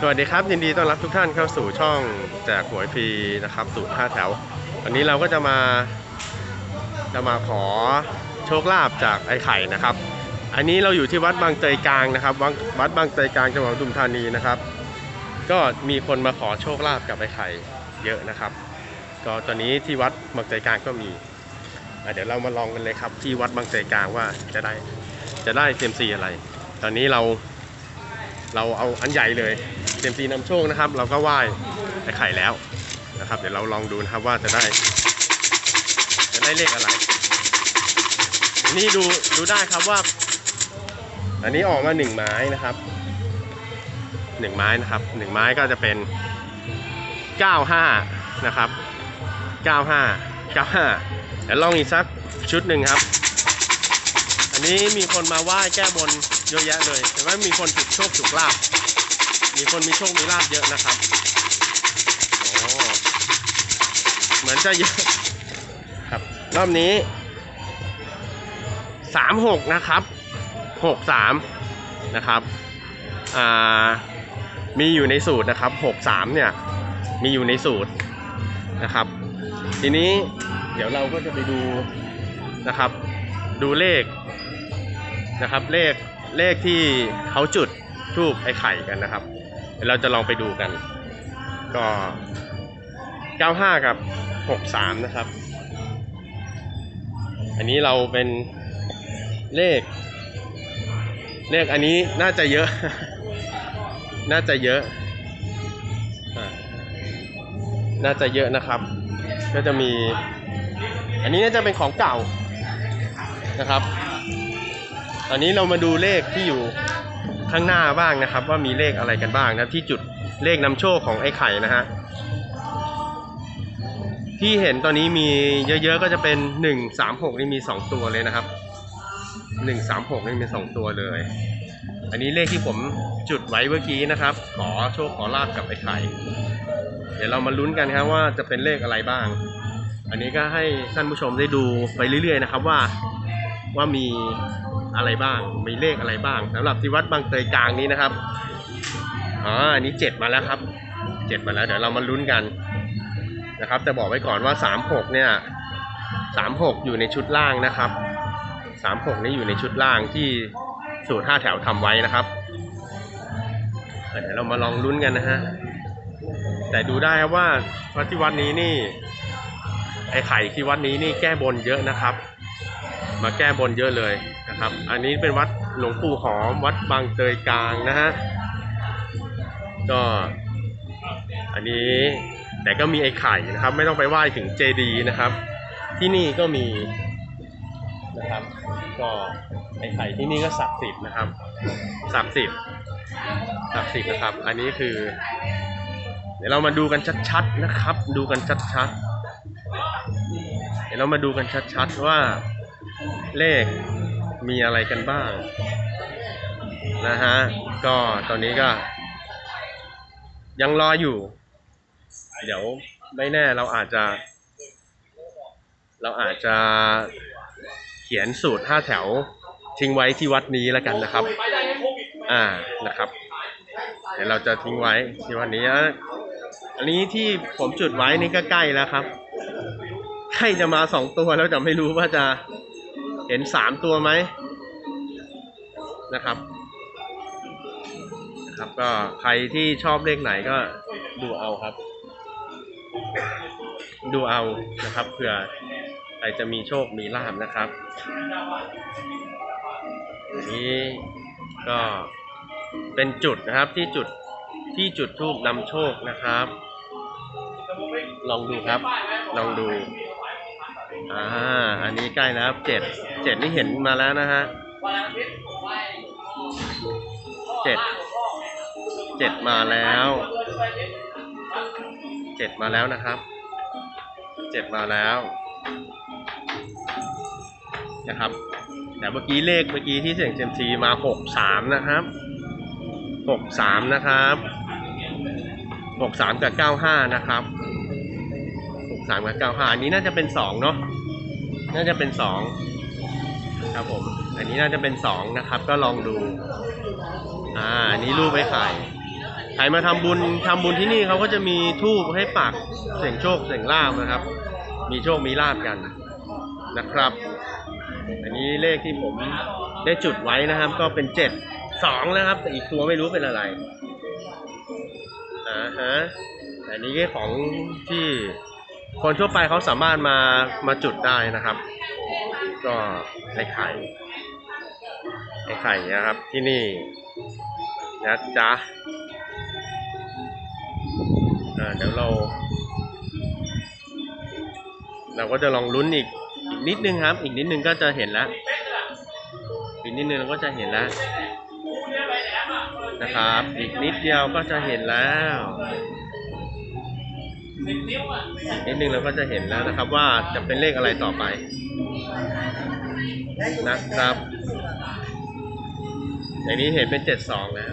สวัสดีครับ ยินดีต้อนรับทุกท่านเข้าสู่ช่องแจกหวยฟรีนะครับสูตร5แถว วันนี้เราก็จะมาจะมาขอโชคลาภจากไอ้ไข่นะครับ อันนี้เราอยู่ที่วัดบางเตยกลางนะครับ วัดบางเตยกลางจังหวัดปทุมธานีนะครับ ก็มีคนมาขอโชคลาภกับไอ้ไข่เยอะนะครับ ก็ตอนนี้ที่วัดบางเตยกลางก็มีเดี๋ยวเรามาลองกันเลยครับ ที่วัดบางเตยกลางว่าจะได้จะได้เซมซีอะไร ตอนนี้เราเราเอาอันใหญ่เลย เต็มตีนำโชคนะครับ เราก็ไหว้ไอ้ไข่แล้วนะครับ เดี๋ยวเราลองดูนะครับว่าจะได้ จะได้เลขอะไรนนี่ดูดูได้ครับว่า อันนี้ออกมาหนึ่งไม้นะครับหนึ่งไม้นะครับหนึ่งไม้ก็จะเป็นเก้าห้านะครับเก้าห้าเก้าห้าเดี๋ยวลองอีกสักชุดหนึ่งครับ อันนี้มีคนมาไหว้แก้บนเยอะแยะเลยแต่ว่ามีคนถูกโชคถูกลาบ มีคนมีโชคมีลาบเยอะนะครับโอ้เหมือนจะเยอะครับ รอบนี้สามหกนะครับหกสามนะครับอ่ามีอยู่ในสูตรนะครับหกสามเนี่ยมีอยู่ในสูตรนะครับ ทีนี้เดี๋ยวเราก็จะไปดูนะครับ ดูเลขนะครับเลขเลขที่เขาจุดทูบไอ้ไข่กันนะครับ เดี๋ยวเราจะลองไปดูกัน ก็ 95 กับ 63 นะครับ อันนี้เราเป็นเลข เลขอันนี้น่าจะเยอะ น่าจะเยอะอน่าจะเยอะนะครับ ก็จะมี อันนี้น่าจะเป็นของเก่านะครับ ตอนนี้เรามาดูเลขที่อยู่ ข้างหน้าบ้างนะครับ ว่ามีเลขอะไรกันบ้างนะที่จุดเลขนำโชคของไอ้ไข่นะฮะที่เห็นตอนนี้มีเยอะๆก็จะเป็นหนึ่งสามหกนี่มีสองตัวเลยนะครับหนึ่งสามหกนี่มีสองตัวเลย อันนี้เลขที่ผมจุดไว้เมื่อกี้นะครับ ขอโชคขอลาบกับไอ้ไข่เดี๋ยวเรามาลุ้นกันครับว่าจะเป็นเลขอะไรบ้าง อันนี้ก็ให้ท่านผู้ชมได้ดูไปเรื่อยๆนะครับว่าว่ามี อะไรบ้าง มีเลขอะไรบ้างสำหรับที่วัดบางเตยกลางนี้นะครับอ๋ออันนี้เจ็ดมาแล้วครับเจ็ดมาแล้ว เดี๋ยวเรามาลุ้นกันนะครับ แต่บอกไว้ก่อนว่าสามหกเนี่ยสามหกอยู่ในชุดล่างนะครับสามหกนี่อยู่ในชุดล่างที่สูตรห้าแถวทำไว้นะครับเดี๋ยวเรามาลองลุ้นกันนะฮะแต่ดูได้ครับว่าวัดที่วัดนี้นี่ ไอไข่ที่วัดนี้นี่แก้บนเยอะนะครับ มาแก้บนเยอะเลย นะครับ อันนี้เป็นวัดหลวงปู่หอม วัดบางเตยกลางนะฮะ ก็อันนี้แต่ก็มีไอ้ไข่นะครับ ไม่ต้องไปไหว้ถึงเจดีย์นะครับ ที่นี่ก็มีนะครับ ก็ไอ้ไข่ที่นี่ก็ศักดิ์สิทธิ์นะครับศักดิ์สิทธิ์ศักดิ์สิทธิ์นะครับ อันนี้คือ เดี๋ยวเรามาดูกันชัดๆนะครับ ดูกันชัดๆเดี๋ยวเรามาดูกันชัดๆว่าเลข มีอะไรกันบ้างนะฮะก็ตอนนี้ก็ ยังรออยู่ เดี๋ยวไม่แน่เราอาจจะ เราอาจจะเขียนสูตรห้าแถวทิ้งไว้ที่วัดนี้แล้วกันนะครับ อ่านะครับ เดี๋ยวเราจะทิ้งไว้ที่วัดนี้อันนี้ที่ผมจุดไว้นี่ก็ใกล้แล้วครับ ใกล้จะมาสองตัวแล้วจะไม่รู้ว่าจะ เห็นสามตัวไหมนะครับนะครับ ก็ใครที่ชอบเลขไหนก็ดูเอาครับ ดูเอานะครับเผื่อใครจะมีโชคมีลาบนะครับอันนี้ก็เป็นจุดนะครับที่จุดที่จุดทูบนำโชคนะครับ ลองดูครับ ลองดู อ่า อันนี้ใกล้แล้วครับเจ็ดเจ็ดนี่เห็นมาแล้วนะฮะเจ็ดเจ็ดมาแล้วเจ็ดมาแล้วนะครับเจ็ดมาแล้วนะครับ แต่เมื่อกี้เลขเมื่อกี้ที่เสียงเซมซีมาหกสามนะครับหกสามนะครับหกสามกับเก้าห้านะครับหกสามกับเก้าห้าอันนี้น่าจะเป็นสองเนาะ น่าจะเป็นสองครับผม อันนี้น่าจะเป็นสองนะครับ ก็ลองดู อ่าอันนี้รูปไอ้ไข่ใครมาทำบุญทำบุญที่นี่เขาก็จะมีทูบให้ปักเสียงโชคเสียงลาบนะครับ มีโชคมีลาบกันนะครับ อันนี้เลขที่ผมได้จุดไว้นะครับ ก็เป็นเจ็ดสองแล้วครับแต่อีกตัวไม่รู้เป็นอะไรอ่าฮะอันนี้ของที่ คนทั่วไปเขาสามารถมามาจุดได้นะครับ ก็ไอ้ไข่ไอ้ไข่นะครับที่นี่นะจ๊ะอ่าเดี๋ยวเรา เราก็จะลองลุ้นอีกอีกนิดนึงครับ อีกนิดนึงก็จะเห็นแล้วอีกนิดนึงเราก็จะเห็นแล้วนะครับ อีกนิดเดียวก็จะเห็นแล้ว นิดนึงเราก็จะเห็นแล้วนะครับว่าจะเป็นเลขอะไรต่อไปนะครับ อย่างนี้เห็นเป็นเจ็ดสองแล้ว